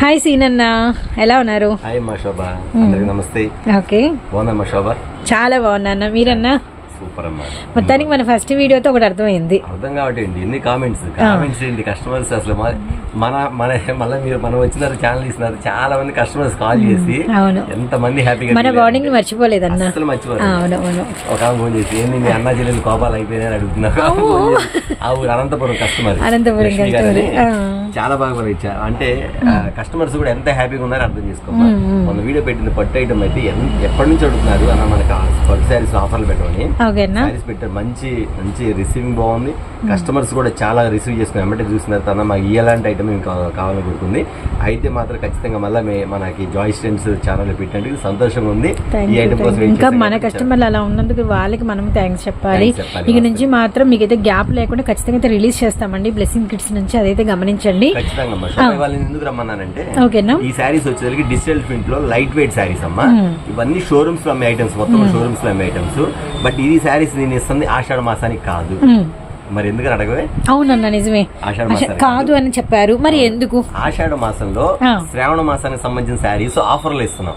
Hi సీనన్న ఎలా ఉన్నారు? Hi మా శోభ. అందరికి నమస్తే. ఓకే. బాగుందా మా శోభ? చాలా బాగున్నాను. మీరన్నా? సూపర్ అమ్మా. మొత్తానికి మన ఫస్ట్ వీడియోతో ఒకటి అర్థమైంది. అర్థం కాబట్టి ఎన్ని కామెంట్స్ కామెంట్స్ ఏంటి? కస్టమర్స్ అసలు మన మన మళ్ళీ మీరు మనం వచ్చినారు ఛానల్ ఇస్తున్నారు చాలా మంది కస్టమర్స్ కాల్ చేసి ఎంత మంది హ్యాపీగా మన బాండింగ్ మర్చిపోలేదన్న. అసలు మర్చిపోరు అవును అవును. ఒక ఫోన్ చేసి ఏంది మీ అన్న చెల్లెలు కోపాలు అయిపోయినాయని అడుగుతున్నారు. ఆ ఊరు అనంతపురం కస్టమర్ అనంతపురం. చాలా బాగా పంపించారు అంటే కస్టమర్స్ కూడా ఎంత హ్యాపీగా ఉన్నారో అర్థం చేసుకోమ్మా. మన వీడియో పెట్టిన పట్టు ఐటమ్ అయితే ఎప్పటి నుంచి అడుగుతున్నారు అన్న మనకి పట్టు శారీస్ ఆఫర్లు పెట్టమని. శారీస్ పెట్టారు మంచి మంచి రిసీవింగ్ బాగుంది. కస్టమర్స్ కూడా చాలా రిసీవ్ చేసుకుని వెంబటే చూస్తున్నారు తన మాకు ఇలాంటి ఐటమ్ ఇంకా కావాలని కోరుకుంది. అయితే మాత్రం ఖచ్చితంగా మళ్ళీ మనకి జాయ్ స్టెంట్స్ ఛానల్ పెట్టినందుకు సంతోషంగా ఉంది. ఈ ఐటమ్ కోసం ఇంకా మన కస్టమర్లు అలా ఉన్నందుకు వాళ్ళకి మనం థ్యాంక్స్ చెప్పాలి. ఇక నుంచి మాత్రం మీకైతే గ్యాప్ లేకుండా ఖచ్చితంగా అయితే రిలీజ్ చేస్తామండి. బ్లెస్సింగ్ కిడ్స్ నుంచి అదైతే గమనించండి. వాళ్ళని ఎందుకు రమ్మన్నానంటే ఈ శారీస్ వచ్చేసరికి డిజిటల్ ప్రింట్లో లైట్ వెయిట్ శారీస్ అమ్మా ఇవన్నీ షోరూమ్స్లో అమ్మే ఐటమ్స్ మొత్తం షోరూమ్స్లో అమ్మే ఐటమ్స్ బట్ ఇది శారీస్ నేను ఇస్తుంది ఆషాఢ మాసానికి కాదు. మ్మ్. మరి ఎందుకని అడగవే? అన్నన్న నిజమే. కాదు అని చెప్పారు. మరి ఎందుకు? ఆషాఢ మాసంలో. శ్రావణ మాసానికి సంబంధించిన శారీస్ ఆఫర్లు ఇస్తున్నాం.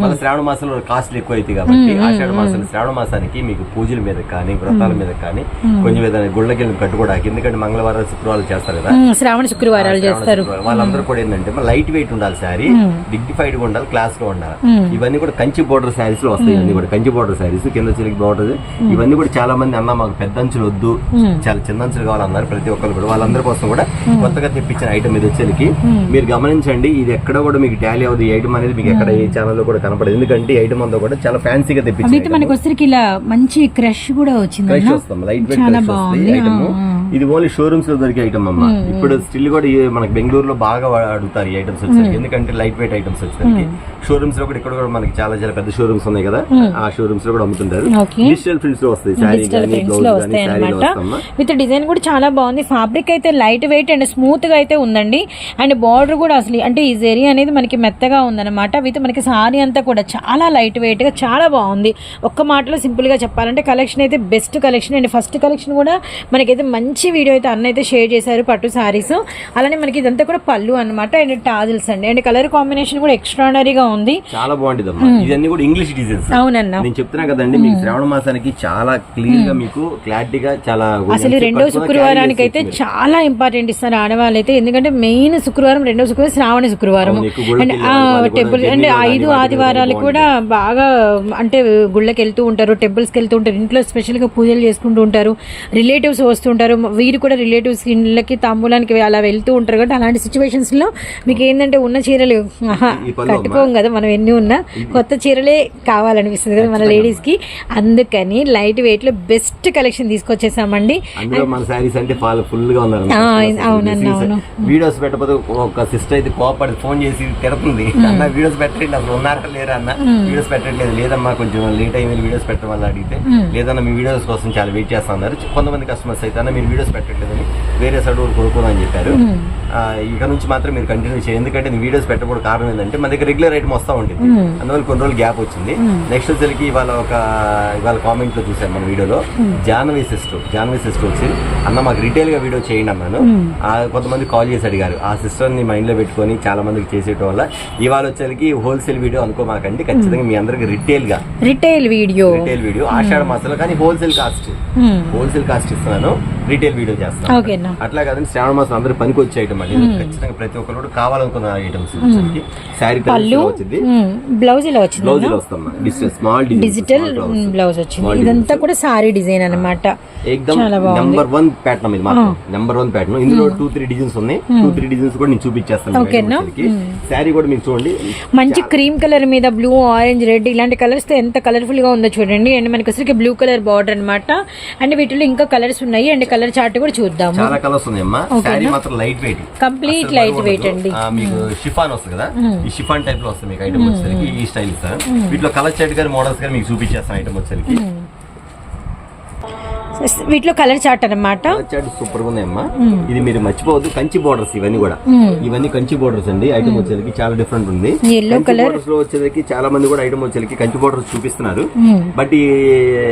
మళ్ళీ శ్రావణ మాసంలో కాస్ట్లు ఎక్కువ అవుతాయి కాబట్టి ఆషాఢ మాసం శ్రావణ మాసానికి మీకు పూజల మీద కానీ వ్రతాల మీద కానీ కొంచెం ఏదైనా గుళ్ళకి వెళ్ళి కట్టుకోవడానికి ఎందుకంటే మంగళవారం శుక్రవారం చేస్తారు కదా. శ్రావణ శుక్రవారాలు చేస్తారు. వాళ్ళందరూ కూడా ఏంటంటే లైట్ వెయిట్ ఉండాలి శారీ డిగ్నిఫైడ్గా ఉండాలి క్లాస్గా ఉండాలి ఇవన్నీ కూడా కంచి బోర్డర్ శారీస్లో వస్తాయి ఇవన్నీ కూడా. కంచి బోర్డర్ శారీస్ కింద చిలికి బోర్డర్. ఇవన్నీ కూడా చాలా మంది అన్న మాకు పెద్ద అంచులు వద్దు చాలా చిన్న అంచులు కావాలన్నారు. ప్రతి ఒక్కరు కూడా. వాళ్ళందరి కోసం కూడా కొత్తగా తెప్పించిన ఐటమ్ ఇది వచ్చేకి మీరు గమనించండి ఇది ఎక్కడ కూడా మీకు టాలీ అవుతుంది ఈ ఐటమ్ అనేది మీకు ఎక్కడ ఏ ఛానల్లో కూడా కనపడదు. ఎందుకంటే ఈ ఐటమ్ అంతా కూడా చాలా ఫ్యాన్సీగా అయితే తెప్పించారు మనకి వచ్చరికి ఇలా మంచి క్రష్ కూడా వచ్చింది క్రష్ వస్తాం లైట్ వెయిట్ క్రష్ వస్తుంది. ఐటమ్. ఇది ఓన్లీ షోరూమ్స్లో దొరికే ఐటమ్ అమ్మా. ఇప్పుడు స్టిల్ కూడా మనకి బెంగళూరులో బాగా వా- అడుగుతారు ఈ ఐటమ్స్ వచ్చేసరికి. ఎందుకంటే లైట్ వెయిట్ ఐటమ్స్ వచ్చేసరికి షోరూమ్స్లో కూడా ఇక్కడ కూడా మనకి చాలా చాలా పెద్ద షోరూమ్స్ ఉన్నాయి కదా. ఆ షోరూమ్స్లో కూడా అమ్ముతుంటారు. డిజిటల్ ప్రింట్స్లో వస్తాయి. శారీ కానీ బ్లౌజ్లో కానీ విత్ డిజైన్ కూడా చాలా బాగుంది. ఫ్యాబ్రిక్ అయితే లైట్ వెయిట్ అండ్ స్మూత్గా అయితే ఉందండి. అండ్ బార్డర్ కూడా అసలు అంటే ఈ జెరీ అనేది మనకి మెత్తగా ఉందన్నమాట. విత్ మనకి సారీ అంతా కూడా చాలా లైట్ వెయిట్గా చాలా బాగుంది. ఒక్క మాటలో సింపుల్గా చెప్పాలంటే కలెక్షన్ అయితే best collection and. First collection కూడా మనకైతే మంచి వీడియో అయితే అన్న అయితే షేర్ చేశారు పట్టు సారీస్. అలానే మనకి ఇదంతా కూడా పళ్ళు అన్నమాట అండ్ టాజిల్స్ అండి. అండ్ కలర్ కాంబినేషన్ కూడా ఎక్స్ట్రాడనరీగా ఉంది. చాలా బాగుంటుంది అమ్మా ఇవన్నీ కూడా ఇంగ్లీష్ డిజైన్స్ అవునన్నా. నేను చెప్తున్నా కదండి మీకు శ్రావణ మాసానికి చాలా క్లియర్గా మీకు క్లారిటీగా చాలా అసలు రెండో శుక్రవారానికి అయితే చాలా ఇంపార్టెంట్ ఇస్తారు ఆడవాళ్ళు అయితే ఎందుకంటే మెయిన్ శుక్రవారం రెండో శుక్రవారం శ్రావణ శుక్రవారం. అండ్ టెంపుల్ అండ్ ఐదు ఆదివారాలు కూడా బాగా అంటే గుళ్ళకి వెళ్తూ ఉంటారు టెంపుల్స్కి వెళ్తూ ఉంటారు ఇంట్లో స్పెషల్గా పూజలు చేసుకుంటూ ఉంటారు రిలేటివ్స్ వస్తుంటారు వీరు కూడా రిలేటివ్స్ ఇళ్ళకి తాంబూలానికి అలా వెళ్తూ ఉంటారు కాబట్టి అలాంటి సిచ్యువేషన్స్లో మీకు ఏంటంటే ఉన్న చీరలు కట్టుకోం కదా మనం ఎన్ని ఉన్నా. కొత్త చీరలే కావాలనిపిస్తుంది కదా మన లేడీస్కి. అందుకని లైట్ వెయిట్లో బెస్ట్ కలెక్షన్ తీసుకొచ్చేసామండి. మన అంటే ఫాల్గా ఉన్నారు ఆ, అవునన్నా, అవును. వీడియోస్ పెట్టకపోతే ఒక సిస్టర్ అయితే కోపడి ఫోన్ చేసి తిడుతుంది. అన్న వీడియోస్ పెట్టండి అసలు ఉన్నారా లేరా అన్న? వీడియోస్ పెట్టట్లేదు లేదమ్మా కొంచెం లేట్ అయింది వీడియోస్ పెట్టడం వల్ల అడిగితే లేదన్న మీ వీడియోస్ కోసం చాలా వెయిట్ చేస్తా ఉన్నారు కొంతమంది కస్టమర్స్ అయితే అన్న మీరు వీడియోస్ పెట్టట్లేదని వేరే సైడ్ కొనుక్కోదని చెప్పారు. ఇక నుంచి మాత్రం మీరు కంటిన్యూ చేయండి. ఎందుకంటే నేను వీడియోస్ పెట్టకూడదు కారణం ఏంటంటే మన దగ్గర రెగ్యులర్ ఐటమ్ వస్తూ ఉంటుంది. అందువల్ల కొన్ని రోజులు గ్యాప్ వచ్చింది. నెక్స్ట్ వచ్చేసరికి ఇవాళ ఒక ఇవాళ కామెంట్లో చూసాను మన వీడియోలో. జాన్వీ సిస్టర్ జాన్వీ సిస్టర్ వచ్చి అన్న మాకు రిటైల్గా వీడియో చేయండి అన్నాను. ఆ, కొంతమంది కాల్ చేసి అడిగారు. ఆ సిస్టర్ని మైండ్లో పెట్టుకొని చాలా మందికి చేసేయటం వల్ల ఇవాళ వచ్చేసరికి హోల్సేల్ వీడియో అనుకోమాకండి. ఖచ్చితంగా మీ అందరికి రిటైల్గా. Retail video retail video Ashadha మాసంలో కానీ హోల్సేల్ కాస్ట్ హోల్సేల్ కాస్ట్ ఇస్తున్నాను. రిటైల్ వీడియో ఓకేనా అట్లా కాదండి శ్రావణ మాసం అందరూ పనికి వచ్చే ఐటమ్ అండి. ఖచ్చితంగా ప్రతి ఒక్కరు కూడా కావాలనుకున్న ఐటమ్స్ శారీ పళ్ళు వచ్చింది. బ్లౌజ్ ఇలా వచ్చింది బ్లౌజ్ వస్తాం డిజిటల్ స్మాల్ డిజిటల్ బ్లౌజ్ వచ్చింది. ఇదంతా కూడా సారీ డిజైన్ అన్నమాట. నెంబర్ వన్ ప్యాటర్న్ ఇది మాత్రం. నెంబర్ వన్ ప్యాటర్న్ ఇందులో టూ త్రీ డిజైన్స్ ఉన్నాయి. టూ త్రీ డిజైన్స్ కూడా నేను చూపించేస్తాను ఓకేనా? శారీ కూడా మీకు చూడండి. మంచి క్రీమ్ కలర్ మీద బ్లూ ఆరెంజ్ రెడ్ ఇలాంటి కలర్స్తో ఎంత కలర్ఫుల్గా ఉందో చూడండి. అండ్ మనకి వచ్చరికి బ్లూ కలర్ బార్డర్ అన్నమాట. అండ్ వీటిలో ఇంకా కలర్స్ ఉన్నాయి. అండ్ కలర్ చార్ట్ కూడా చూద్దాము. చాలా కలర్స్ ఉన్నాయమ్మా. శారీ మాత్రం light weight complete light weight అండి. మీకు షిఫాన్ వస్తుంది కదా? ఈ షిఫాన్ టైప్లో వస్తుంది మీకు ఐటమ్ వచ్చేసరికి ఈ స్టైల్ ఇస్తాను. వీటిలో కలర్ చార్ట్ గారి మోడల్స్ గానీ మీకు చూపించేస్తాను ఐటమ్ వచ్చేసరికి. వీటిలో కలర్ చార్ట్ అనమాట చాట్ సూపర్గా ఉన్నాయమ్మా. ఇది మీరు మర్చిపోవద్దు కంచి బోర్డర్స్ ఇవన్నీ కూడా. ఇవన్నీ కంచి బోర్డర్స్ అండి. ఐటమ్ వచ్చేసరికి చాలా డిఫరెంట్ ఉంది. కంచి బోర్డర్స్లో వచ్చేసరికి చాలా మంది కూడా ఐటమ్ వచ్చేసరికి కంచి బోర్డర్స్ చూపిస్తున్నారు. బట్ ఈ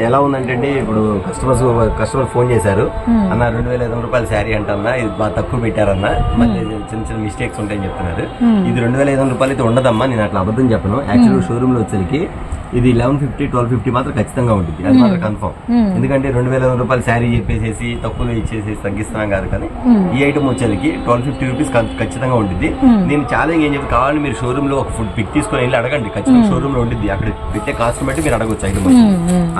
ఎలా ఉందంటే అండి ఇప్పుడు కస్టమర్స్ కస్టమర్ ఫోన్ చేశారు. అన్న రెండు వేల ఐదు రూపాయల శారీ అంటన్నా ఇది బాగా తక్కువ పెట్టారన్న. మళ్ళీ చిన్న చిన్న మిస్టేక్స్ ఉంటాయని చెప్తున్నారు. ఇది రెండు వేల ఐదు వందల రూపాయలు అయితే ఉండదమ్మా నేను అట్లా అబద్ధం చెప్పను. యాక్చువల్ షోరూమ్లో వచ్చేసరికి ఇది లెవెన్ ఫిఫ్టీ ట్వెల్వ్ ఫిఫ్టీ మాత్రం ఖచ్చితంగా ఉంటుంది. అది మాత్రం కన్ఫర్మ్ ఎందుకంటే రెండు వేల రూపాయల శారీ చెప్పేసి తక్కువలో ఇచ్చేసి తగ్గిస్తున్నాం కాదు కానీ ఈ ఐటమ్ వచ్చేసరికి ట్వెల్వ్ ఫిఫ్టీ రూపీస్ ఖచ్చితంగా ఉంటుంది నేను చాలా ఏం చెప్పి కావాలని మీరు షోరూమ్లో ఒక ఫుడ్ పిక్ తీసుకొని వెళ్ళి అడగండి. ఖచ్చితంగా షోరూమ్లో ఉంటుంది అక్కడ పెట్టే కాస్ట్ బట్టి మీరు అడగొచ్చు ఐటమ్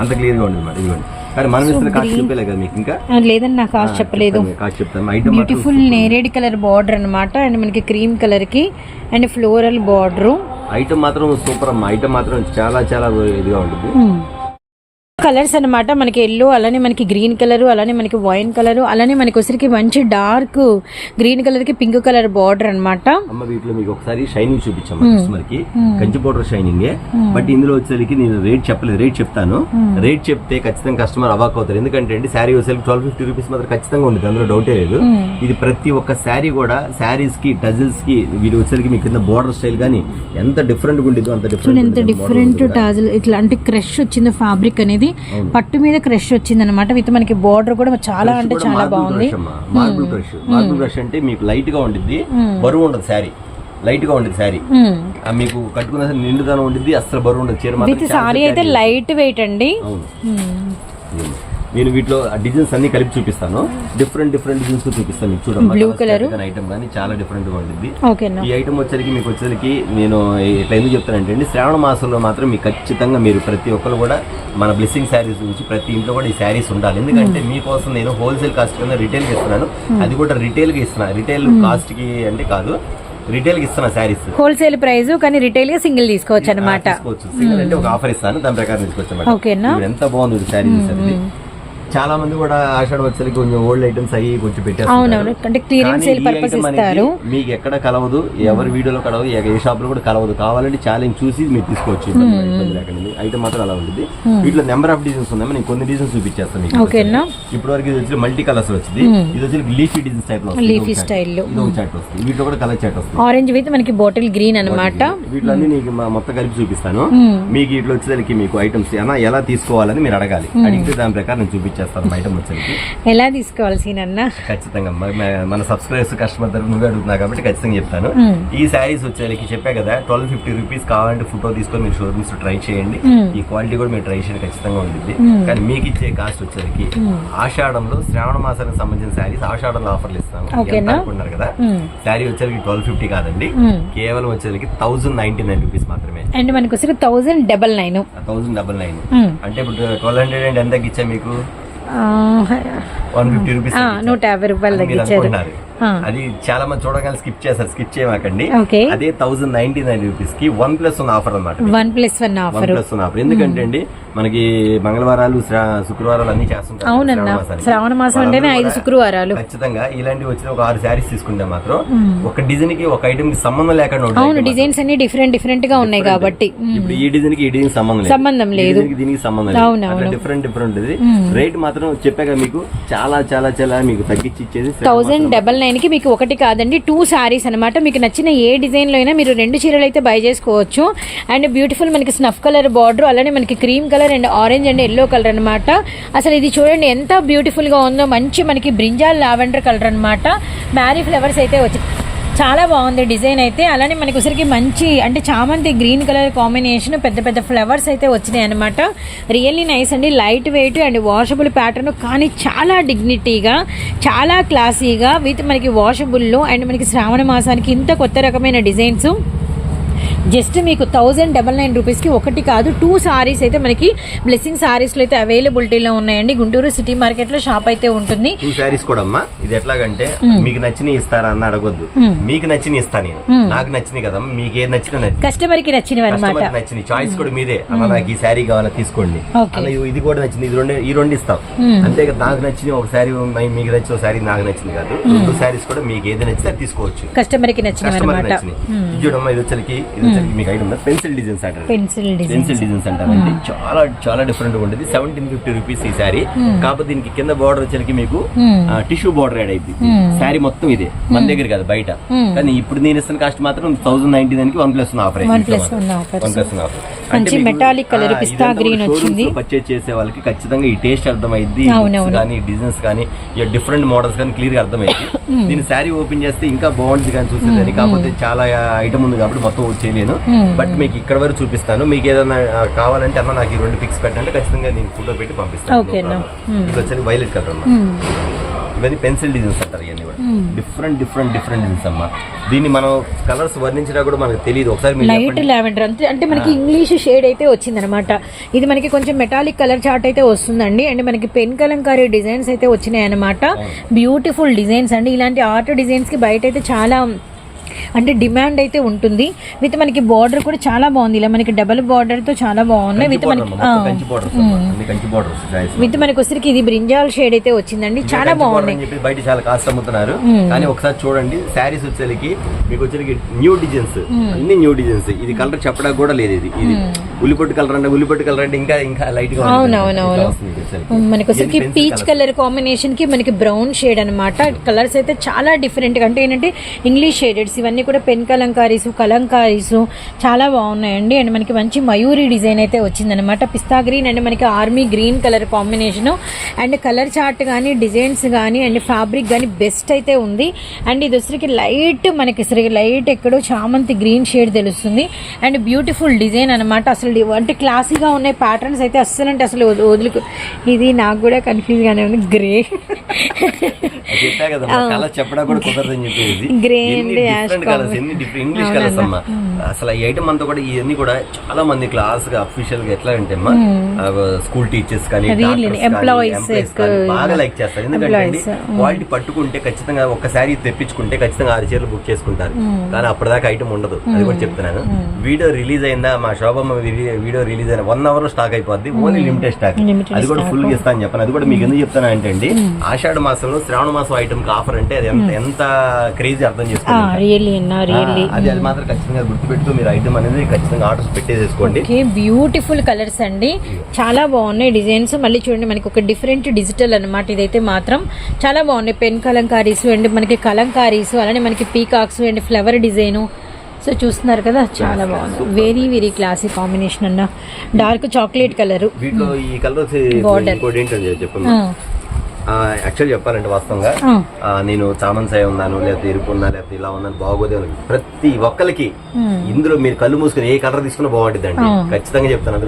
అంత క్లియర్గా ఉంటుంది మరి ఇవ్వండి కానీ మనం ఇస్తున్న కాస్ట్ చెప్పలే కదా మీకు ఇంకా? ఆ, లేదని నాకు కాస్ట్ చెప్పలేదు. కాస్ట్ చెప్తాను. ఐటమ్ బ్యూటిఫుల్ నేరేడ్ కలర్ బార్డర్ అన్నమాట. అండ్ మనకి క్రీమ్ కలర్కి అండ్ ఫ్లోరల్ బార్డర్ ఐటమ్ మాత్రం సూపర్ అమ్మా. ఐటమ్ మాత్రం చాలా చాలా ఇదిగా ఉంటుంది. కలర్స్ అన్నమాట. మనకి ఎల్లో అలానే మనకి గ్రీన్ కలర్ అలానే మనకి వైన్ కలర్ అలానే మనకి వచ్చరికి మంచి డార్క్ గ్రీన్ కలర్కి పింక్ కలర్ బార్డర్ అన్నమాట. అమ్మ వీటిలో మీకు ఒకసారి షైనింగ్ చూపించాము కస్టమర్కి కంచి పౌడర్ షైనింగ్ బట్ ఇందులో వచ్చేసరికి నేను రేట్ చెప్పలేదు రేట్ చెప్తాను. రేట్ చెప్తే ఖచ్చితంగా కస్టమర్ అవాక్ అవుతారు. ఎందుకంటే అండి శారీ వచ్చేసరికి ట్వెల్వ్ ఫిఫ్టీ రూపీస్ మాత్రం ఖచ్చితంగా ఉంటుంది. అందులో డౌటే లేదు. ఇది ప్రతి ఒక్క శారీ కూడా శారీస్కి టజిల్స్కి వీటి వచ్చేసరికి మీకు కింద బోర్డర్ స్టైల్ కానీ ఎంత డిఫరెంట్గా ఉండిద్దో అంత చూడండి ఎంత డిఫరెంట్ డిఫరెంట్ టాజల్ ఇట్లా అంటే క్రష్ వచ్చింది ఫ్యాబ్రిక్ అనేది పట్టు మీద క్రష్ వచ్చింది అనమాట విత్ మనకి బార్డర్ కూడా చాలా అంటే చాలా బాగుంది. మార్బుల్ బ్రష్ మార్బుల్ బ్రష్ అంటే మీకు లైట్గా ఉండిద్ది బరువు ఉండదు శారీ. లైట్గా ఉండదు. ఆ మీకు కట్టుకున్న సరే నిండుదనం ఉండిద్ది అస్సలు బరువు ఉండదు. చీర మాత్రం విత్ సారీ అయితే లైట్ వెయిట్ అండి. నేను వీటిలో డిజైన్స్ అన్ని కలిపి చూపిస్తాను. డిఫరెంట్ డిఫరెంట్ డిజైన్స్ చూపిస్తాను మీకు చూడండి. ఐటమ్ కానీ చాలా డిఫరెంట్గా ఉంటుంది ఈ ఐటమ్ వచ్చేసరికి మీకు వచ్చేసరికి నేను ఇట్లా ఎందుకు చెప్తానంటే అండి శ్రావణ మాసంలో మాత్రం మీకు ఖచ్చితంగా మీరు ప్రతి ఒక్కరు కూడా మన బ్లెస్సింగ్ శారీస్ నుంచి ప్రతి ఇంట్లో కూడా ఈ శారీస్ ఉండాలి. ఎందుకంటే మీకోసం నేను హోల్సేల్ కాస్ట్ కింద రిటైల్ ఇస్తున్నాను. అది కూడా రిటైల్గా ఇస్తున్నాను రిటైల్ కాస్ట్కి అంటే కాదు రిటైల్కి ఇస్తున్నా శారీస్ హోల్సేల్ ప్రైస్ కానీ రిటైల్గా సింగిల్ తీసుకోవచ్చు అనమాట తీసుకోవచ్చు. సింగిల్ అంటే ఒక ఆఫర్ ఇస్తాను దాని ప్రకారం తీసుకోవచ్చు ఎంత బాగుంది శారీ చాలా మంది కూడా ఆషాఢ వచ్చేసరికి కొంచెం ఓల్డ్ ఐటమ్స్ అయ్యి కొంచెం అంటే క్లియరెన్స్ సేల్ పర్పస్ ఇస్తారు. మీకు ఎక్కడ కలవదు ఎవరి వీడియోలో కలవదు ఏ- షాప్లో కూడా కలవదు. కావాలంటే ఛాలెంజ్ చూసి మీరు తీసుకోవచ్చు. ఇబ్బంది ఐటమ్ మాత్రం అలా ఉంటుంది. వీటిలో నెంబర్ ఆఫ్ డిజైన్స్ ఉన్నాయి. నేను కొన్ని డిజైన్స్ చూపించేస్తాను మీకు? ఇప్పటి వరకు ఇది వచ్చి మల్టీ కలర్స్ వచ్చింది ఇది వచ్చి లీఫీ డిజైన్స్ టైప్లో ఒక style. లో. చాట్ వస్తుంది. వీటిలో కూడా కలర్ చాట్ వస్తుంది. ఆరెంజ్ విత్ మనకి బాటిల్ గ్రీన్ అన్నమాట. వీటిలో అన్ని నీకు మొత్తం కలిపి చూపిస్తాను. మీకు ఇట్లా వచ్చేసరికి మీకు ఐటమ్స్ ఎలా తీసుకోవాలని మీరు అడగాలి. అడిగితే దాని ప్రకారం నేను చూపించేస్తాను ఐటమ్ వచ్చేసరికి ఎలా తీసుకోవాలి సీన్ అన్న? ఖచ్చితంగా. మన సబ్స్క్రైబర్స్ కస్టమర్ తరఫు నువ్వే అడుగుతున్నా కాబట్టి ఖచ్చితంగా చెప్తాను. ఈ శారీస్ వచ్చేసరికి చెప్పా కదా ట్వెల్వ్ ఫిఫ్టీ రూపీస్ కావాలంటే ఫోటో తీసుకొని మీరు షోరూమ్స్ ట్రై చేయండి. ఈ క్వాలిటీ కూడా మీరు ట్రై చేయండి ఖచ్చితంగా ఉంటుంది. కానీ మీకు ఇచ్చే కాస్ట్ వచ్చేసరికి ఆషాఢంలో శ్రావణ మాసానికి సంబంధించిన శారీస్ ఆషాఢంలో ఆఫర్లు ఇస్తాము ఓకేనా? ఎంత అనుకుంటున్నారు కదా. శారీ వచ్చేసరికి ట్వెల్వ్ ఫిఫ్టీ కాదండి. కేవలం వచ్చేసరికి థౌసండ్ నైన్టీ నైన్ రూపీస్ మాత్రమే. అండ్ మనకి వచ్చి thousand double nine thousand double nine అంటే ఇప్పుడు ట్వెల్వ్ హండ్రెడ్ అండ్ ఎంతకి ఇచ్చా మీకు? నూట యాభై రూపాయలు తగ్గించారు. అది చాలా మంది చూడగానే స్కిప్ చేస్తారు స్కిప్ చేయమాకండి. అదే థౌసండ్ నైన్టీ నైన్ రూపీస్కి వన్ ప్లస్ ఉన్న ఆఫర్ అనమాట one plus one one offer plus ఉన్న ఆఫర్ ఎందుకంటే అండి మనకి మంగళవారాలు శుక్రవారాలు అన్ని చేస్తుంటారు అవునన్నా. శ్రావణ మాసం అంటేనే ఐదు శుక్రవారాలు. ఖచ్చితంగా ఇలాంటివి వచ్చిన ఒక ఆరు శారీస్ తీసుకుంటే మాత్రం ఒక డిజైన్కి ఒక ఐటమ్కి సంబంధం లేకుండా అవును డిజైన్స్ అన్ని డిఫరెంట్ డిఫరెంట్గా ఉన్నాయి. కాబట్టి. ఇప్పుడు ఈ డిజైన్కి ఈ డిజైన్ సంబంధం లేదు. సంబంధం లేదు. దీనికి సంబంధం లేదు. డిఫరెంట్ డిఫరెంట్ ఇది. రేట్ మాత్రం చెప్పాక మీకు చాలా చాలా చాలా మీకు తగ్గించి ఇచ్చేది థౌజండ్ డబల్ నైన్కి మీకు ఒకటి కాదండి టూ సారీస్ అనమాట మీకు నచ్చిన ఏ డిజైన్లో అయినా మీరు రెండు చీరలు అయితే బై చేసుకోవచ్చు. అండ్ బ్యూటిఫుల్ మనకి స్నఫ్ కలర్ బార్డర్ అలానే మనకి cream colour and orange and yellow colour అన్నమాట. అసలు ఇది చూడండి ఎంత బ్యూటిఫుల్గా ఉందో మంచి మనకి బ్రింజాల్ లావెండర్ కలర్ అన్నమాట. మ్యారీ ఫ్లవర్స్ అయితే వచ్చి చాలా బాగుంది డిజైన్ అయితే. అలానే మనకి ఉసరికి మంచి అంటే చామంతి గ్రీన్ కలర్ కాంబినేషన్ పెద్ద పెద్ద ఫ్లవర్స్ అయితే వచ్చినాయి అనమాట రియల్లీ నైస్ అండి. Light weight and washable pattern కానీ చాలా డిగ్నిటీగా చాలా క్లాసీగా విత్ మనకి వాషబుల్లో అండ్ మనకి శ్రావణ మాసానికి ఇంత కొత్త రకమైన డిజైన్స్. జస్ట్ మీకు థౌజండ్ డబల్ నైన్ రూపీస్కి ఒకటి కాదు టూ సారీస్ అయితే మనకి బ్లెస్సింగ్ సారీస్లో అయితే అవైలబిలిటీలో ఉన్నాయండి. గుంటూరు సిటీ మార్కెట్లో షాప్ అయితే ఉంటుంది. టూ శారీస్ కూడా అమ్మా. ఇది ఎట్లాగంటే మీకు నచ్చినవి ఇస్తారా అన్న అడగొద్దు. మీకు నచ్చినవి ఇస్తా నేను. నాకు నచ్చినవి కదమ్మా మీకు ఏది నచ్చినా నచ్చింది. కస్టమర్కి నచ్చినవి అనమాట కస్టమర్ నచ్చింది చాయిస్ కూడా మీదే. అన్న నాకు ఈ శారీ కావాలా తీసుకోండి. అన్న ఇది కూడా నచ్చింది. ఇది రెండు ఈ రెండు ఇస్తాం. అంతే కదా. నాకు నచ్చింది ఒక శారీ మీకు నచ్చిన ఒక శారీ నాకు నచ్చింది కాదు. రెండు శారీస్ కూడా మీకు ఏది నచ్చితే తీసుకోవచ్చు. కస్టమర్ అనమాట నచ్చినాయి ఇది చూడమ్మా ఇది వచ్చరికి ఇది మీకు ఐటమ్ పెన్సిల్ డిజైన్స్ అంటారు. పెన్సిల్ డిజైన్ పెన్సిల్ డిజైన్స్ అంటారండి చాలా చాలా డిఫరెంట్గా ఉంటుంది సెవెంటీన్ ఫిఫ్టీ రూపీస్ ఈ సారీ కాకపోతే దీనికి కింద బార్డర్ వచ్చేసరికి మీకు టిష్యూ బార్డర్ యాడ్ అయింది సారీ మొత్తం ఇదే. మన దగ్గర కాదు బయట. కానీ ఇప్పుడు నేను ఇస్తున్న కాస్ట్ మాత్రం థౌసండ్ నైన్టీ దానికి one plus offer. One plus offer మంచి metallic colour, pista green వచ్చింది. పర్చేస్ చేసే వాళ్ళకి ఖచ్చితంగా ఈ టేస్ట్ అర్థమైంది. కానీ డిజైన్స్ కానీ డిఫరెంట్ మోడల్స్ కానీ క్లియర్గా అర్థమైంది దీని శారీ ఓపెన్ చేస్తే ఇంకా బాగుంటుంది కానీ చూసేదాన్ని. కాకపోతే చాలా ఐటమ్ ఉంది కాబట్టి మొత్తం చేయలేను. బట్ మీకు ఇక్కడ వరకు చూపిస్తాను. మీకు ఏదైనా కావాలంటే అన్న నాకు ఈ రెండు పిక్స్ పెట్టంటే ఖచ్చితంగా నేను ఫోటో పెట్టి పంపిస్తాను. ఇది వచ్చేది వైలెట్ కలర్ అన్న. ఇవన్నీ పెన్సిల్ డిజైన్స్ అంటారు ఇవన్నీ. డిఫరెంట్ డిఫరెంట్ డిఫరెంట్ అమ్మా. దీన్ని మనం కలర్స్ వర్ణించినా కూడా మనకు తెలియదు ఒకసారి లైట్. లావెండర్ అంటే అంటే మనకి ఇంగ్లీష్ షేడ్ అయితే వచ్చిందనమాట ఇది మనకి కొంచెం మెటాలిక్ కలర్ చార్ట్ అయితే వస్తుందండి. అండ్ మనకి పెన్ కలంకారీ డిజైన్స్ అయితే వచ్చినాయి అనమాట బ్యూటిఫుల్ డిజైన్స్ అండి. ఇలాంటి ఆర్ట్ డిజైన్స్కి బయట అయితే చాలా అంటే డిమాండ్ అయితే ఉంటుంది. విత్ మనకి బార్డర్ కూడా చాలా బాగుంది. ఇలా మనకి డబల్ బార్డర్తో చాలా బాగున్నాయి. విత్ మనకి విత్ మనకి వచ్చరికి ఇది బ్రింజాల్ షేడ్ అయితే వచ్చిందండి. చాలా చెప్పి బయట చాలా కాస్ట్ అమ్ముతున్నారు. కానీ ఒకసారి చూడండి శారీస్ వచ్చేసరికి మీకు వచ్చేసరికి న్యూ డిజైన్స్ అన్ని న్యూ డిజైన్స్ ఇది కలర్ చెప్పడానికి కూడా లేదు ఇది. ఇది ఉల్లిపొట్టు కలర్ అంటే ఉల్లిపొట్టు కలర్ అంటే ఇంకా ఇంకా లైట్గా. అవునవునవును. మనకి వచ్చరికి పీచ్. కలర్ కాంబినేషన్కి మనకి బ్రౌన్ షేడ్ అన్నమాట. కలర్స్ అయితే చాలా డిఫరెంట్ అంటే ఏంటంటే ఇంగ్లీష్ షేడెడ్స్ ఇవన్నీ కూడా పెన్ కలంకారీస్ కలంకారీస్ చాలా బాగున్నాయండి. అండ్ మనకి మంచి మయూరి డిజైన్ అయితే వచ్చిందనమాట పిస్తా గ్రీన్ అండ్ మనకి army green colour combination. And colour chart కానీ డిజైన్స్ కానీ అండ్ ఫ్యాబ్రిక్ కానీ బెస్ట్ అయితే ఉంది. అండ్ ఇది వచ్చరికి లైట్ మనకి సరిగ్గా లైట్ ఎక్కడో చామంతి గ్రీన్ షేడ్ తెలుస్తుంది. అండ్ బ్యూటిఫుల్ డిజైన్ అనమాట అసలు అంటే క్లాసీగా ఉన్నాయి ప్యాటర్న్స్ అయితే అస్సలు అంటే అసలు వద- వదులుకు ఇది నాకు కూడా కన్ఫ్యూజ్ గానే ఉంది. గ్రే. అది చెప్పా కదా కలర్ చెప్పడానికి కూడా కుదరదని చెప్పేసి Grey ఎన్ని different ఇంగ్లీష్ కలర్స్ అమ్మా. అసలు ఈ ఐటమ్ అంతా కూడా ఇవన్నీ కూడా చాలా మంది క్లాస్గా అఫీషియల్గా ఎట్లా అంటే అమ్మా స్కూల్ టీచర్స్ కానీ కానీ బాగా లైక్ చేస్తారు. ఎందుకంటే క్వాలిటీ పట్టుకుంటే ఖచ్చితంగా ఒక శారీ తెప్పించుకుంటే ఖచ్చితంగా ఆరు చీరలు బుక్ చేసుకుంటారు. కానీ అప్పటిదాకా ఐటమ్ ఉండదు. అది కూడా చెప్తున్నాను. వీడియో రిలీజ్ అయిందా మా శోభమ్మ వీడియో- రిలీజ్ అయిన వన్ అవర్ స్టాక్ అయిపోద్ది. ఓన్లీ లిమిటెడ్ స్టాక్ అది కూడా ఫుల్గా ఇస్తాను చెప్పాను. అది కూడా మీకు ఎందుకు చెప్తాను అంటే అండి ఆషాఢ మాసంలో శ్రావణ మాసం ఐటమ్ ఆఫర్ అంటే అది ఎంత ఎంత క్రేజీ అర్థం చేసుకోండి రియల్లీ అన్నా రియల్లీ అది అది మాత్రం ఖచ్చితంగా గుర్తుపెడుతూ మీరు ఐటమ్ అనేది ఖచ్చితంగా ఆర్డర్స్ పెట్టేసేసుకోండి. ఓకే బ్యూటిఫుల్ కలర్స్ అండి. చాలా బాగున్నాయి డిజైన్స్. మళ్ళీ చూడండి మనకి ఒక డిఫరెంట్ డిజిటల్ అన్నమాట. ఇదైతే మాత్రం చాలా బాగున్నాయి. పెన్ కలంకారీస్ అండ్ మనకి కలంకారీస్ అలానే మనకి peacocks and flower design so చూస్తున్నారు కదా చాలా బాగుంది. వెరీ వెరీ క్లాసీ కాంబినేషన్ అన్న. డార్క్ చాక్లెట్ కలర్ వీటిలో ఈ కలర్ Border. యాక్చువల్ చెప్పాలంటే వాస్తవంగా నేను చామన్ సాయి ఉన్నాను లేకపోతే ఎరుపు ఉన్నా లేకపోతే ఇలా ఉన్నాను బాగోదే. ప్రతి ఒక్కరికి ఇందులో మీరు కళ్ళు మూసుకుని ఏ కలర్ తీసుకున్నా బాగుంటుంది అండి ఖచ్చితంగా చెప్తాను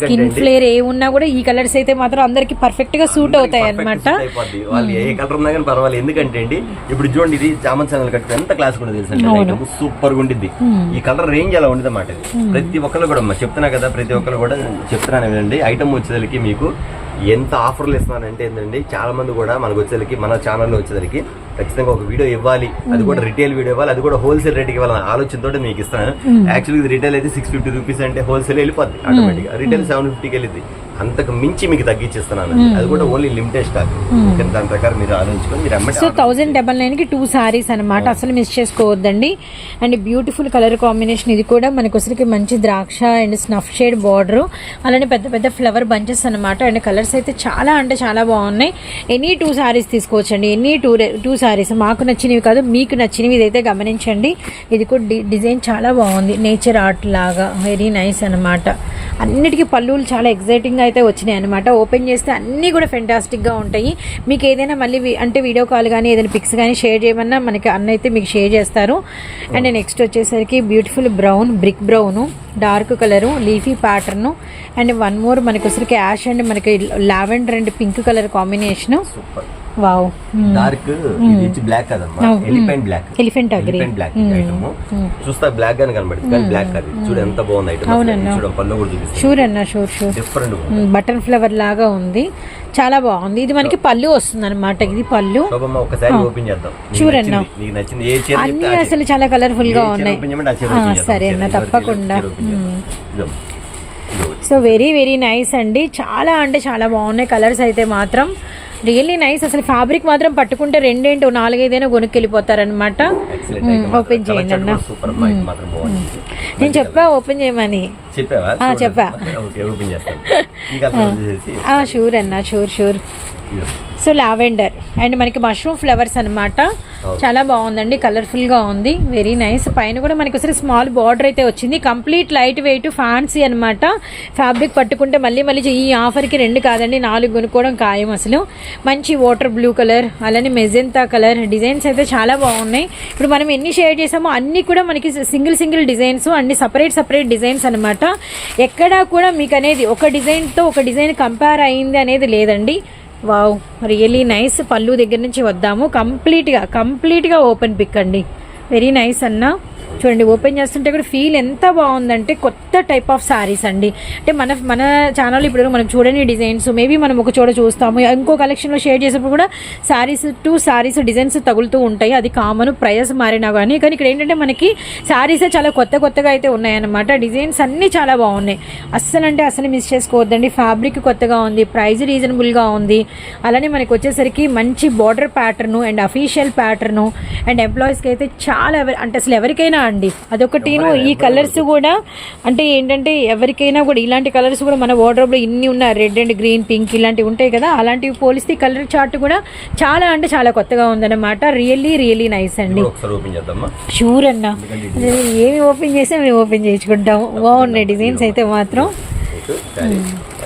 స్కిన్ ఫ్లేర్ ఏ ఉన్నా కూడా ఈ కలర్స్ అయితే మాత్రం అందరికి పర్ఫెక్ట్గా సూట్ అవుతాయి అయిపోద్ది. వాళ్ళు ఏ కలర్ ఉన్నా కానీ పర్వాలేదు. ఎందుకంటే అండి ఇప్పుడు చూడండి ఇది చామన్ సంగలు కట్టిన ఎంత క్లాస్ కూడా తెలుసు సూపర్గా ఉండిద్ది. ఈ కలర్ రేంజ్ అలా ఉండదు అన్నమాట ప్రతి ఒక్కరు కూడా చెప్తున్నా కదా ప్రతి ఒక్కరు కూడా చెప్తున్నాను ఐటమ్ వచ్చేసరికి మీకు ఎంత ఆఫర్లు ఇస్తున్నానంటే ఏంటండి చాలా మంది కూడా మనకు వచ్చేసరికి మన ఛానల్లో వచ్చేసరికి ఖచ్చితంగా ఒక వీడియో ఇవ్వాలి. అది కూడా రిటైల్ వీడియో ఇవ్వాలి. అది కూడా హోల్సేల్ రేట్కి ఇవ్వాలని ఆలోచనతో మీకు ఇస్తాను యాక్చువల్లీ ఇది రిటైల్ అయితే సిక్స్ ఫిఫ్టీ రూపీస్ అంటే హోల్సేల్ వెళ్ళిపోద్ది ఆటోమేటిక్ రిటైల్ సెవెన్ ఫిఫ్టీకి వెళ్ళింది అంతకు మించి మీకు తగ్గించిస్తున్నాను అది కూడా ఓన్లీ లిమిటెడ్ స్టాక్ దాని ప్రకారం మీరు ఆలోచించుకొని మీరు సో థౌజండ్ డబల్ నైన్కి టూ సారీస్ అనమాట అసలు మిస్ చేసుకోవద్దండి. అండ్ బ్యూటిఫుల్ కలర్ కాంబినేషన్ ఇది కూడా మనకు వచ్చరికి మంచి ద్రాక్ష అండ్ స్నఫ్ షేడ్ బార్డర్ అలానే పెద్ద పెద్ద ఫ్లవర్ బంచెస్ అనమాట అండ్ కలర్స్ అయితే చాలా అంటే చాలా బాగున్నాయి. ఎనీ టూ సారీస్ తీసుకోవచ్చండి. ఎనీ టూ టూ సారీస్ మాకు నచ్చినవి కాదు మీకు నచ్చినవి ఇదైతే గమనించండి. ఇది కూడా డిజైన్ చాలా బాగుంది. నేచర్ ఆర్ట్ లాగా వెరీ నైస్ అనమాట అన్నిటికీ పళ్ళులు చాలా ఎగ్జైటింగ్గా అయితే వచ్చినాయి అనమాట ఓపెన్ చేస్తే అన్నీ కూడా ఫెంటాస్టిక్గా ఉంటాయి. మీకు ఏదైనా మళ్ళీ అంటే వీడియో కాల్ కానీ ఏదైనా పిక్స్ కానీ షేర్ చేయమన్నా మనకి అన్న అయితే మీకు షేర్ చేస్తారు. అండ్ నెక్స్ట్ వచ్చేసరికి beautiful brown brick brown dark colour leafy pattern and one more మనకి వచ్చరికి యాష్ అండ్ మనకి lavender and pink colour combination super. Wow. Dark ఇది వచ్చి బ్లాక్ కదమ్మా. ఎలిఫెంట్ బ్లాక్ ఎలిఫెంట్ అగ్రి ఎలిఫెంట్ బ్లాక్ ఐటమ్ చూస్తా బ్లాక్ గానే కనబడుతుంది కానీ బ్లాక్ అది. చూడు ఎంత బాగుంది ఐటమ్ చూడ పళ్ళు కూడా చూపిస్తుంది షూర్ అన్న sure sure different button flower లాగా ఉంది. చాలా బాగుంది. ఇది మనకి పళ్ళు వస్తుంది అనమాట ఇది పళ్ళు. ఒకసారి ఓపెన్ చేద్దాం. చూడన్నా. అన్ని. అసలు చాలా కలర్ఫుల్గా ఉన్నాయి. చేద్దాం. సరే అన్న తప్పకుండా. సో వెరీ వెరీ నైస్ అండి. చాలా అంటే చాలా బాగున్నాయి. కలర్స్ అయితే మాత్రం. రియల్లీ నైస్ అసలు ఫ్యాబ్రిక్ మాత్రం పట్టుకుంటే రెండేంటో నాలుగైదైనా కొనుక్కెళ్ళిపోతారనమాట ఓపెన్ చేయండి అన్న. నేను చెప్పా ఓపెన్ చేయమని. చెప్పావా? చెప్పా. ఓకే ఓపెన్ చేస్తాను. షూర్ అన్న sure sure. So lavender and మనకి మష్రూమ్ ఫ్లవర్స్ అన్నమాట. చాలా బాగుందండి కలర్ఫుల్గా ఉంది వెరీ నైస్ పైన కూడా మనకి ఒకసారి స్మాల్ బార్డర్ అయితే వచ్చింది. కంప్లీట్ లైట్ వెయిట్ ఫ్యాన్సీ అన్నమాట. ఫ్యాబ్రిక్ పట్టుకుంటే మళ్ళీ మళ్ళీ ఈ ఆఫర్కి రెండు కాదండి నాలుగు కొనుక్కోవడం ఖాయం అసలు. మంచి వాటర్ బ్లూ కలర్ అలానే మెజెంతా కలర్ డిజైన్స్ అయితే చాలా బాగున్నాయి. ఇప్పుడు మనం ఎన్ని షేర్ చేసామో అన్ని కూడా మనకి సింగిల్ సింగిల్ డిజైన్స్ అన్ని సపరేట్ సపరేట్ డిజైన్స్ అనమాట. ఎక్కడా కూడా మీకు అనేది ఒక డిజైన్తో ఒక డిజైన్ కంపేర్ అయింది అనేది లేదండి. వావ్! రియలీ నైస్ పళ్ళు దగ్గర నుంచి వద్దాము. కంప్లీట్గా కంప్లీట్గా ఓపెన్ పిక్ అండి. వెరీ నైస్ అన్నా. చూడండి ఓపెన్ చేస్తుంటే కూడా ఫీల్ ఎంత బాగుందంటే కొత్త టైప్ ఆఫ్ సారీస్ అండి. అంటే మన మన ఛానల్ ఇప్పుడు మనం చూడని డిజైన్స్ మేబీ మనం ఒక చోట చూస్తాము ఇంకో కలెక్షన్లో షేర్ చేసేప్పుడు కూడా శారీస్ టు శారీస్ డిజైన్స్ తగులుతూ ఉంటాయి. అది కామన్ ప్రైస్ మారినా కానీ కానీ ఇక్కడ ఏంటంటే మనకి శారీసే చాలా కొత్త కొత్తగా అయితే ఉన్నాయన్నమాట. డిజైన్స్ అన్నీ చాలా బాగున్నాయి. అస్సలు అంటే అసలు మిస్ చేసుకోవద్దండి. ఫ్యాబ్రిక్ కొత్తగా ఉంది ప్రైస్ రీజనబుల్గా ఉంది. అలానే మనకి వచ్చేసరికి మంచి border pattern and official pattern and ఎంప్లాయీస్కి అయితే చాలా అంటే అసలు ఎవరికైనా అండి. అదొకటిను ఈ కలర్స్ కూడా అంటే ఏంటంటే ఎవరికైనా కూడా ఇలాంటి కలర్స్ కూడా మన వార్డ్రోబ్లో ఇన్ని ఉన్నాయి. రెడ్ అండ్ గ్రీన్ పింక్ ఇలాంటివి ఉంటాయి కదా అలాంటివి పోలిస్తే కలర్ చార్ట్ కూడా చాలా అంటే చాలా కొత్తగా ఉందన్నమాట. రియల్లీ రియల్లీ నైస్ అండి. షూర్ అన్న. ఏమి ఓపెన్ చేసినా మేము ఓపెన్ చేయించుకుంటాం బాగున్నాయి డిజైన్స్ అయితే మాత్రం.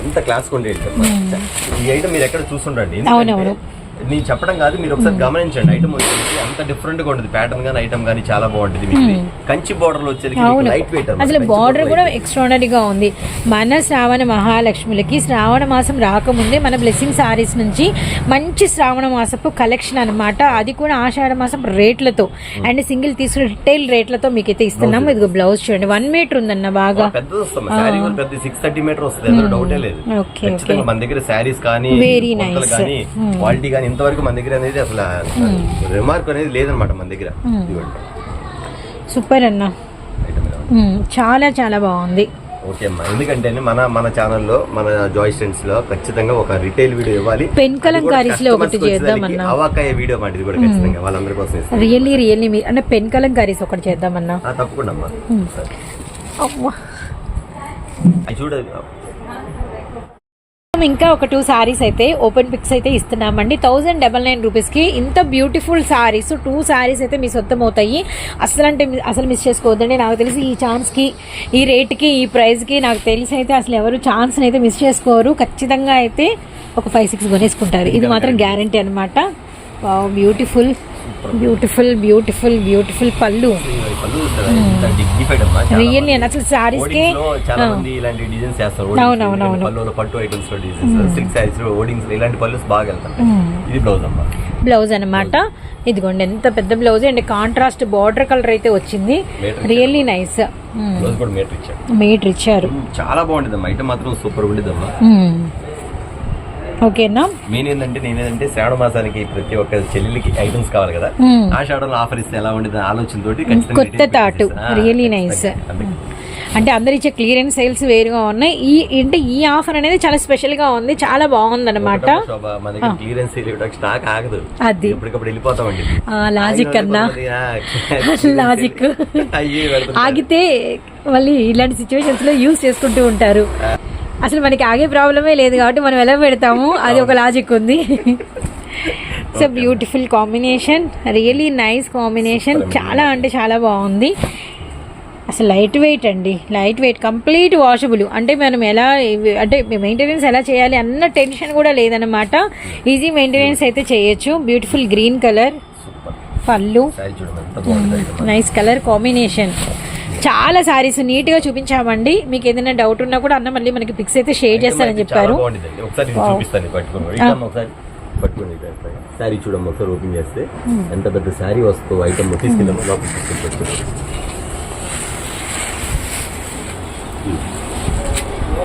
ఎంత క్లాస్ ఉండేది. ఈ ఐటమ్ మీరు ఎక్కడ చూస్తుండండి అవునవును. నేను చెప్పడం కాదు మీరు ఒకసారి గమనించండి. ఐటమ్ వచ్చేసి అంత డిఫరెంట్గా ఉంటుంది ప్యాటర్న్ గానీ ఐటమ్ గానీ చాలా బాగుంటుంది మీకు. ఇది. కంచి బార్డర్ అవును. లైట్ వెయిట్ అసలు బార్డర్ కూడా ఎక్స్ట్రాడనరీగా ఉంది. మన శ్రావణ మహాలక్ష్ములకి శ్రావణ మాసం రాకముందే మన బ్లెస్సింగ్ సారీస్ నుంచి మంచి శ్రావణ మాసపు కలెక్షన్ అన్నమాట. అది కూడా ఆషాఢ మాసం రేట్లతో అండ్ సింగిల్ తీసుకున్న రిటైల్ రేట్లతో మీకు అయితే ఇస్తున్నాము ఇదిగో బ్లౌజ్ చూడండి. వన్ మీటర్ ఉందన్న బాగా. సిక్స్ థర్టీ మీటర్ వస్తుంది. డౌటే లేదు. మన దగ్గర శారీస్. కానీ క్వాలిటీ కానీ ఇంతవరకు మన దగ్గర అనేది అసలు రిమార్క్ అనేది లేదనమాట మన దగ్గర. సూపర్ అన్న. చాలా చాలా బాగుంది. ఓకే అమ్మా. ఎందుకంటే మన మన ఛానల్లో మన జాయ్ స్టెంట్స్లో ఖచ్చితంగా ఒక రిటైల్ వీడియో ఇవ్వాలి. పెన్ కలంకారీస్లో ఒకటి customers కి చేద్దాం వచ్చేసరికి అన్న అవాకాయ వీడియో మాట ఇది కూడా ఖచ్చితంగా వాళ్ళందరి కోసం రియల్లీ రియల్లీ మీరు అంటే పెన్ కలంకారీస్ ఒకటి చేద్దామన్నా. ఆ, తప్పకుండా అమ్మా. చూడ ఇంకా ఒక టూ సారీస్ అయితే ఓపెన్ పిక్స్ అయితే ఇస్తున్నామండి. థౌజండ్ డబల్ నైన్ రూపీస్కి ఇంత బ్యూటిఫుల్ సారీస్ టూ సారీస్ అయితే మీ సొంతం అవుతాయి. అసలు అంటే అసలు మిస్ చేసుకోవద్దండి. నాకు తెలిసి ఈ ఛాన్స్కి ఈ రేట్కి ఈ ప్రైస్కి నాకు తెలిసి అయితే అసలు ఎవరు ఛాన్స్ని అయితే మిస్ చేసుకోరు. ఖచ్చితంగా అయితే ఒక ఫైవ్ సిక్స్ కొనేసుకుంటారు. ఇది మాత్రం గ్యారంటీ అనమాట బ్యూటిఫుల్ బ్యూటిఫుల్ బ్యూటిఫుల్ బ్యూటిఫుల్ పళ్ళు. రియల్లీ మంది. అసలు చాలా మంది ఇలాంటి డిజైన్స్ చేస్తారు. అవునవునవును. పళ్ళు పట్టు ఐటమ్స్లో డిజైన్స్ సిల్క్ సారీస్లో ఓడింగ్స్ ఇలాంటి పళ్ళు బాగా వెళ్తాయి ఇది బ్లౌజ్ అమ్మా. బ్లౌజ్ అనమాట ఇదిగోండి ఎంత పెద్ద blouse and contrast border colour అయితే వచ్చింది. రియల్లీ నైస్ మీటర్ ఇచ్చారు. చాలా బాగుంటుంది ఐటమ్ మాత్రం సూపర్. ఓకేనా? మెయిన్ ఏంటంటే నేనేంటంటే శ్రావణ మాసానికి ప్రతి ఒక్క చెల్లెలికి ఐటమ్స్ కావాలి కదా. ఆ షాడోలో ఆఫర్ ఇస్తే ఎలా ఉండేది ఆలోచన తోటి కొత్త తాటు. Really nice. అంటే అందరు ఇచ్చే క్లియరెన్స్ సేల్స్ వేరుగా ఉన్నాయి. ఈ అంటే ఈ ఆఫర్ అనేది చాలా స్పెషల్గా ఉంది. చాలా బాగుంది అనమాట అది. లాజిక్ అన్నా. లాజిక్. ఆగితే మళ్ళీ ఇలాంటి సిచ్యువేషన్స్లో యూస్ చేసుకుంటూ ఉంటారు. అసలు మనకి ఆగే ప్రాబ్లమే లేదు కాబట్టి మనం ఎలా పెడతాము? అది ఒక లాజిక్ ఉంది. So beautiful combination really nice combination చాలా అంటే చాలా బాగుంది. అసలు లైట్ వెయిట్ అండి. లైట్ వెయిట్ కంప్లీట్ వాషబుల్ అంటే మనం ఎలా అంటే మెయింటెనెన్స్ ఎలా చేయాలి అన్న టెన్షన్ కూడా లేదన్నమాట. ఈజీ మెయింటెనెన్స్ అయితే చేయొచ్చు. బ్యూటిఫుల్ గ్రీన్ కలర్ పళ్ళు. నైస్ కలర్ కాంబినేషన్ చాలా సారీస్ నీట్గా చూపించామండి. మీకు ఏదైనా డౌట్ ఉన్నా కూడా అన్న మళ్ళీ మనకి పిక్స్ అయితే షేర్ అయితే చెప్పారు. పట్టుకోండి చూడమ్మ ఒకసారి ఓపెన్ చేస్తే ఎంత పెద్ద శారీ వస్తుందో ఐటమ్ తీసుకెళ్ళాము లోపల తీసుకెళ్ళి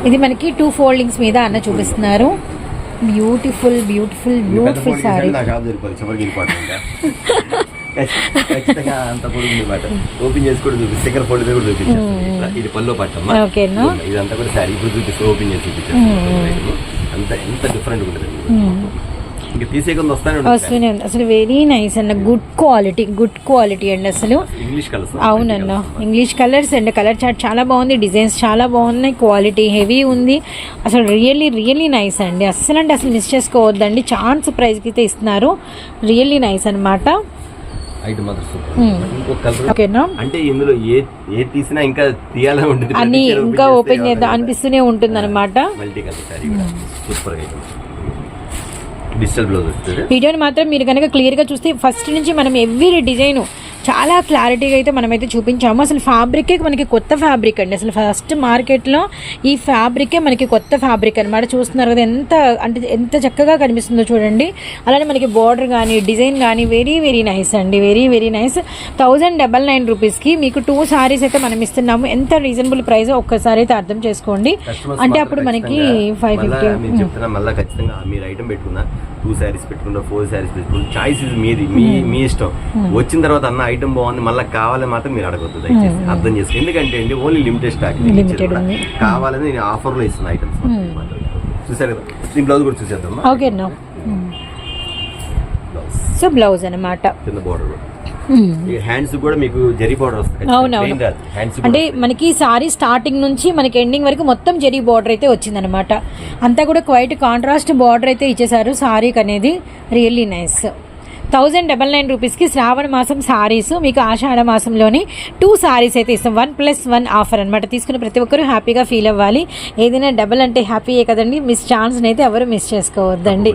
ఇది మనకి టూ ఫోల్డింగ్స్ మీద అన్న చూపిస్తున్నారు. బ్యూటిఫుల్ బ్యూటిఫుల్ బ్యూటిఫుల్ సారీ ఖచ్చితంగా అంత ఓపెన్ చేసి కూడా చూపి స్టిక్కర్ ఫోల్డ్ కూడా చూపించాను ఇది పల్లో పట్టమ్మా. ఇదంతా కూడా శారీ. ఇప్పుడు చూపిస్తే. ఓపెన్ చేసి చూపించాను అంత ఎంత డిఫరెంట్ ఉంటుంది వస్తానే ఉంది. అసలు వెరీ నైస్ అన్న గుడ్ క్వాలిటీ గుడ్ క్వాలిటీ అండి అసలు. అవునన్న. English colours and colour chart చాలా బాగుంది. డిజైన్స్ చాలా బాగున్నాయి. క్వాలిటీ హెవీ ఉంది. అసలు రియల్లీ రియల్లీ నైస్ అండి. అస్సలు అంటే అసలు మిస్ చేసుకోవద్దండి ఛాన్స్ ప్రైస్కి అయితే ఇస్తున్నారు. రియల్లీ నైస్ అనమాట ఐదు ఓకేనా అంటే ఇందులో ఏ ఏ తీసినా ఇంకా తీయాలని ఉంటుంది. అన్ని ఇంకా ఓపెన్ చేద్దాం అనిపిస్తూనే ఉంటుంది అనమాట మల్టీ కలర్ సారీ సూపర్గా డిజిటల్ బ్లౌజ్ వీడియోని మాత్రం మీరు కనుక క్లియర్గా చూస్తే ఫస్ట్ నుంచి మనం ఎవ్రీ డిజైన్ చాలా క్లారిటీగా అయితే మనమైతే చూపించాము. అసలు ఫ్యాబ్రికే మనకి కొత్త ఫ్యాబ్రిక్ అండి. అసలు ఫస్ట్ మార్కెట్లో ఈ ఫ్యాబ్రికే మనకి కొత్త ఫ్యాబ్రిక్ అనమాట చూస్తున్నారు కదా ఎంత అంటే ఎంత చక్కగా కనిపిస్తుందో చూడండి. అలానే మనకి బార్డర్ కానీ డిజైన్ కానీ వెరీ వెరీ నైస్ అండి. Very very nice thousand double nine రూపీస్కి మీకు టూ సారీస్ అయితే మనం ఇస్తున్నాము. ఎంత రీజనబుల్ ప్రైస్ ఒక్కసారి అయితే అర్థం చేసుకోండి. అంటే అప్పుడు మనకి ఫైవ్ ఫిఫ్టీ టూ శారీస్ పెట్టుకున్నా ఫోర్ శారీస్ పెట్టుకున్నా చాయిస్ ఇది మీది మీ మీ ఇష్టం. వచ్చిన తర్వాత అన్న ఐటమ్ బాగుంది మళ్ళీ కావాలని మాత్రం మీరు అడగొద్దు దయచేసి అర్థం చేసుకో. ఎందుకంటే అండి ఓన్లీ లిమిటెడ్ స్టాక్. కావాలని నేను ఆఫర్లో ఇస్తున్నా ఐటమ్స్ చూసారు కదా? దీని బ్లౌజ్ కూడా చూసేద్దాం ఓకే సో బ్లౌజ్ అనమాట కింద బోర్డర్ హ్యాండ్స్ కూడా మీకు జరీ బోర్డర్ వస్తుంది అవునవును. హ్యాండ్స్ అంటే మనకి సారీ స్టార్టింగ్ నుంచి మనకి ఎండింగ్ వరకు మొత్తం జరీ బార్డర్ అయితే వచ్చిందనమాట అంతా కూడా క్వైట్ కాంట్రాస్ట్ బార్డర్ అయితే ఇచ్చేసారు సారీకి అనేది. Really nice thousand double nine రూపీస్కి శ్రావణ మాసం సారీస్ మీకు ఆషాఢ మాసంలోని టూ సారీస్ అయితే ఇస్తాం. వన్ ప్లస్ వన్ ఆఫర్ అనమాట తీసుకుని ప్రతి ఒక్కరూ హ్యాపీగా ఫీల్ అవ్వాలి. ఏదైనా డబల్ అంటే హ్యాపీయే కదండి. మిస్ ఛాన్స్ని అయితే ఎవరు మిస్ చేసుకోవద్దండి.